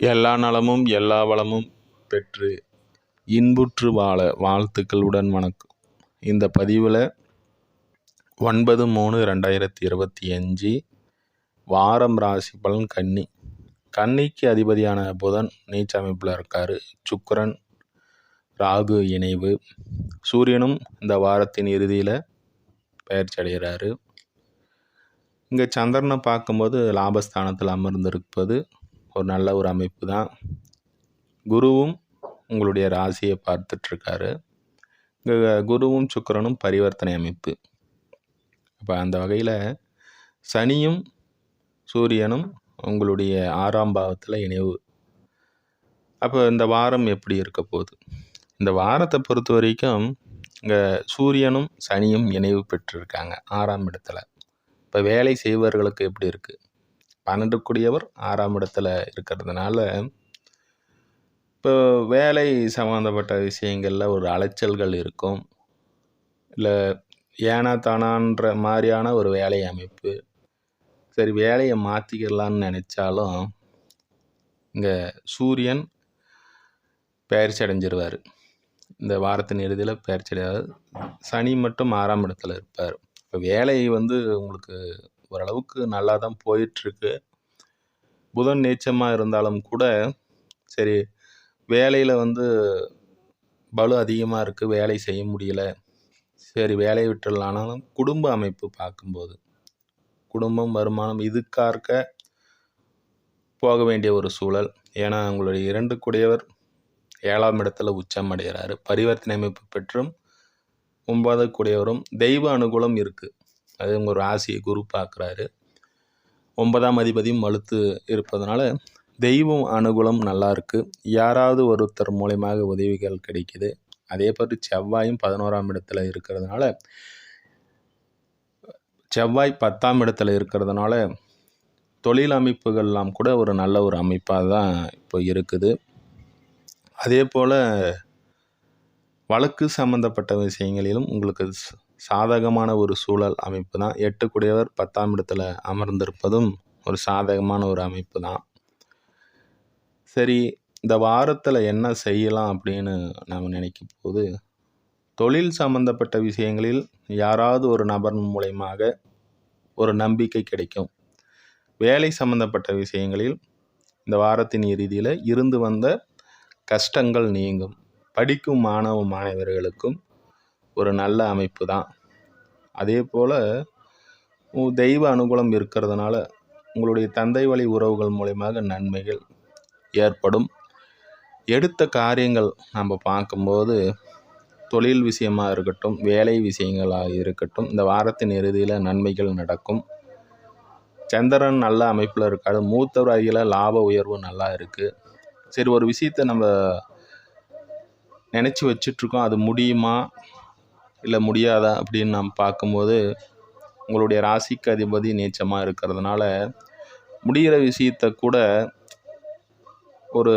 எல்லா நலமும் எல்லா வளமும் பெற்று இன்புற்று வாழ வாழ்த்துக்களுடன் வணக்கம். இந்த பதிவில் ஒன்பது மூணு ரெண்டாயிரத்தி இருபத்தி அஞ்சு வாரம் ராசி பலன் கன்னி. கன்னிக்கு அதிபதியான புதன் நீச்ச அமைப்பில் இருக்கார். சுக்கரன் ராகு இணைவு. சூரியனும் இந்த வாரத்தின் இறுதியில் பயிற்சி அடைகிறாரு. இங்கே சந்திரனை பார்க்கும்போது லாபஸ்தானத்தில் அமர்ந்திருப்பது ஒரு நல்ல ஒரு அமைப்பு தான். குருவும் உங்களுடைய ராசியை பார்த்துட்ருக்காரு. இங்கே குருவும் சுக்கரனும் பரிவர்த்தனை அமைப்பு. அப்போ அந்த வகையில் சனியும் சூரியனும் உங்களுடைய ஆறாம் பாவத்தில் இணைவு. அப்போ இந்த வாரம் எப்படி இருக்க போகுது? இந்த வாரத்தை பொறுத்த வரைக்கும் இங்கே சூரியனும் சனியும் இணைவு பெற்றிருக்காங்க ஆறாம் இடத்துல. இப்போ வேலை செய்பவர்களுக்கு எப்படி இருக்குது பன்னெண்டு கூடியவர் ஆறாம் இடத்துல இருக்கிறதுனால இப்போ வேலை சம்மந்தப்பட்ட விஷயங்களில் ஒரு அலைச்சல்கள் இருக்கும். இல்லை ஏனா தானான்ற மாதிரியான ஒரு வேலை அமைப்பு. சரி வேலையை மாற்றிக்கலான்னு நினச்சாலும் இங்கே சூரியன் பயிற்சி அடைஞ்சிருவார். இந்த வாரத்தின் இறுதியில் பயிற்சி அடையாது சனி மட்டும் ஆறாம் இடத்துல இருப்பார். இப்போ வேலை வந்து உங்களுக்கு ஓரளவுக்கு நல்லா தான் போயிட்டுருக்கு. புதன் நீச்சமாக இருந்தாலும் கூட சரி வேலையில் வந்து பலு அதிகமாக இருக்குது வேலை செய்ய முடியல. சரி வேலையை விட்டுடலானாலும் குடும்ப அமைப்பு பார்க்கும்போது குடும்பம் வருமானம் இதுக்காக போக வேண்டிய ஒரு சூழல். ஏன்னா அவங்களுடைய இரண்டு கூடியவர் ஏழாம் இடத்துல உச்சம் அடைகிறாரு. பரிவர்த்தனை அமைப்பு பெற்றும் ஒன்பது கூடியவரும் தெய்வ அனுகூலம் இருக்குது அது உங்கள் ராசியை குரு பார்க்குறாரு. ஒன்பதாம் அதிபதியும் வலுத்து இருப்பதனால தெய்வம் அனுகூலம் நல்லா இருக்குது யாராவது ஒருத்தர் மூலயமாக உதவிகள் கிடைக்குது. அதே மாதிரி செவ்வாயும் பதினோராம் இடத்துல இருக்கிறதுனால செவ்வாய் பத்தாம் இடத்துல இருக்கிறதுனால தொழில் அமைப்புகள்லாம் கூட ஒரு நல்ல ஒரு அமைப்பாக தான் இப்போ இருக்குது. அதே போல் வழக்கு சம்மந்தப்பட்ட விஷயங்களிலும் உங்களுக்கு சாதகமான ஒரு சூழல் அமைப்பு தான். எட்டுக்குடையவர் பத்தாம் இடத்துல அமர்ந்திருப்பதும் ஒரு சாதகமான ஒரு அமைப்பு தான். சரி இந்த வாரத்தில் என்ன செய்யலாம் அப்படின்னு நாம் நினைக்கும் போது தொழில் சம்பந்தப்பட்ட விஷயங்களில் யாராவது ஒரு நபர் மூலயமாக ஒரு நம்பிக்கை கிடைக்கும். வேலை சம்பந்தப்பட்ட விஷயங்களில் இந்த வாரத்தின் இறுதியில் இருந்து வந்த கஷ்டங்கள் நீங்கும். படிக்கும் மாணவ மாணவர்களுக்கும் ஒரு நல்ல அமைப்பு தான். அதே போல் தெய்வ அனுகூலம் இருக்கிறதுனால உங்களுடைய தந்தை வழி உறவுகள் மூலயமாக நன்மைகள் ஏற்படும். எடுத்த காரியங்கள் நம்ம பார்க்கும்போது தொழில் விஷயமாக இருக்கட்டும் வேலை விஷயங்களாக இருக்கட்டும் இந்த வாரத்தின் இறுதியில் நன்மைகள் நடக்கும். சந்திரன் நல்ல அமைப்பில் இருக்காது மூத்தவராகியில் லாப உயர்வு நல்லா இருக்குது சரி ஒரு விஷயத்தை நம்ம நினச்சி வச்சிட்ருக்கோம் அது முடியுமா? இல்லை முடியாதா அப்படின்னு நாம் பார்க்கும்போது உங்களுடைய ராசிக்கு அதிபதி நீச்சமாக இருக்கிறதுனால முடிகிற விஷயத்தை கூட ஒரு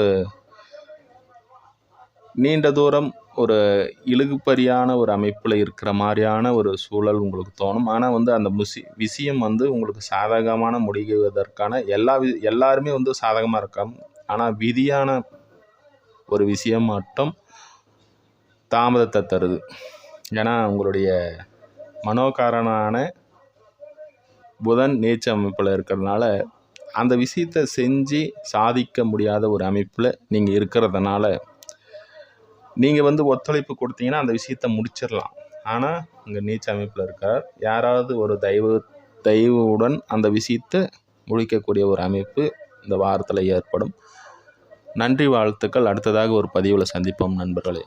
நீண்ட தூரம் ஒரு இழுகுப்பறியான ஒரு அமைப்பில் இருக்கிற மாதிரியான ஒரு சூழல் உங்களுக்கு தோணும். ஆனால் வந்து அந்த முசி விஷயம் வந்து உங்களுக்கு சாதகமான முடிவதற்கான எல்லா வி எல்லாருமே வந்து சாதகமாக இருக்காங்க. ஆனால் விதியான ஒரு விஷயம் மட்டும் தாமதத்தை தருது. ஏன்னா உங்களுடைய மனோகாரனான புதன் நீச்ச அமைப்பில் இருக்கிறதுனால அந்த விஷயத்தை செஞ்சு சாதிக்க முடியாத ஒரு அமைப்பில் நீங்கள் இருக்கிறதுனால நீங்கள் வந்து ஒத்துழைப்பு கொடுத்தீங்கன்னா அந்த விஷயத்த முடிச்சிடலாம். ஆனால் அங்கே நீச்ச அமைப்பில் இருக்கார். யாராவது ஒரு தெய்வ தெய்வவுடன் அந்த விஷயத்தை முடிக்கக்கூடிய ஒரு அமைப்பு இந்த வாரத்தில் ஏற்படும். நன்றி வாழ்த்துக்கள். அடுத்ததாக ஒரு பதிவில் சந்திப்போம் நண்பர்களே.